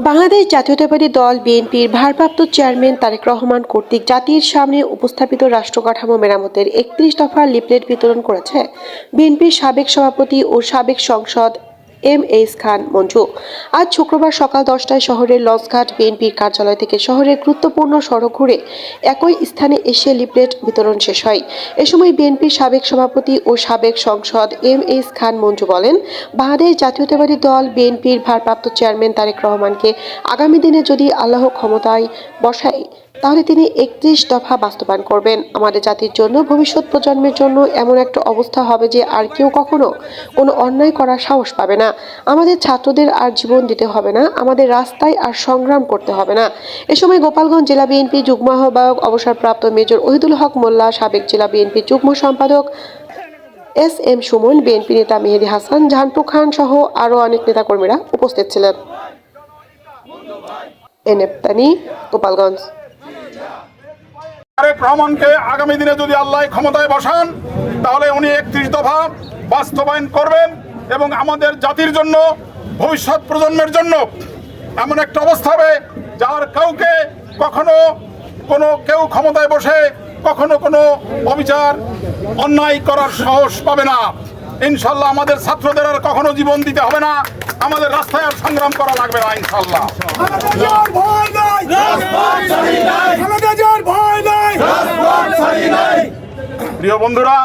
বাংলাদেশ জাতীয়তাবাদী দল বিএনপির ভারপ্রাপ্ত চেয়ারম্যান তারেক রহমান কর্তৃক জাতির সামনে উপস্থাপিত রাষ্ট্রকাঠামো মেরামতের একত্রিশ দফা লিফলেট বিতরণ করেছে বিএনপির সাবেক সভাপতি ও সাবেক সংসদ এম এইস খান মঞ্জু। আজ শুক্রবার সকাল দশটায় শহরের লঞ্চঘাট বিএনপির কার্যালয় থেকে শহরের গুরুত্বপূর্ণ সড়ক ঘুরে একই স্থানে এসে লিফলেট বিতরণ শেষ হয়। এ সময় বিএনপির সাবেক সভাপতি ও সাবেক সংসদ এম এইস খান মঞ্জু বলেন, বাংলাদেশ জাতীয়তাবাদী দল বিএনপির ভারপ্রাপ্ত চেয়ারম্যান তারেক রহমানকে আগামী দিনে যদি আল্লাহ ক্ষমতায় বসায়, তাহলে তিনি একত্রিশ দফা বাস্তবায়ন করবেন। আমাদের জাতির জন্য, ভবিষ্যৎ প্রজন্মের জন্য এমন একটা অবস্থা হবে যে আর কেউ কখনো কোনো অন্যায় করার সাহস পাবে না। আমাদের ছাত্রদের আর জীবন দিতে হবে না, আমাদের রাস্তায় আর সংগ্রাম করতে হবে না। এ সময় গোপালগঞ্জ জেলা বিএনপি যুগ্ম আহ্বায়ক, অবসরপ্রাপ্ত মেজর ওহিদুল হক মোল্লা, সাবেক জেলা বিএনপি যুগ্ম সম্পাদক এস এম সুমন, বিএনপি নেতা মেহেদি হাসান জাহানপু খান সহ আরও অনেক নেতাকর্মীরা উপস্থিত ছিলেন। রহমানকে আগামী দিনে যদি আল্লাহ ক্ষমতায় বসান, তাহলে উনি একত্রিশ দফা বাস্তবায়ন করবেন। এবং আমাদের জাতির জন্য ভবিষ্যৎ প্রজন্মের জন্য এমন একটা অবস্থা হবে যার কাউকে কখনো কোনো কেউ ক্ষমতায় বসে কখনো কোনো অবিচার অন্যায় করার সাহস পাবে না। ইনশাল্লাহ আমাদের ছাত্রদের আর কখনো জীবন দিতে হবে না। আমাদের রাস্তায় আর সংগ্রাম করা লাগবে না ইনশাল্লাহ। প্রিয় বন্ধুরা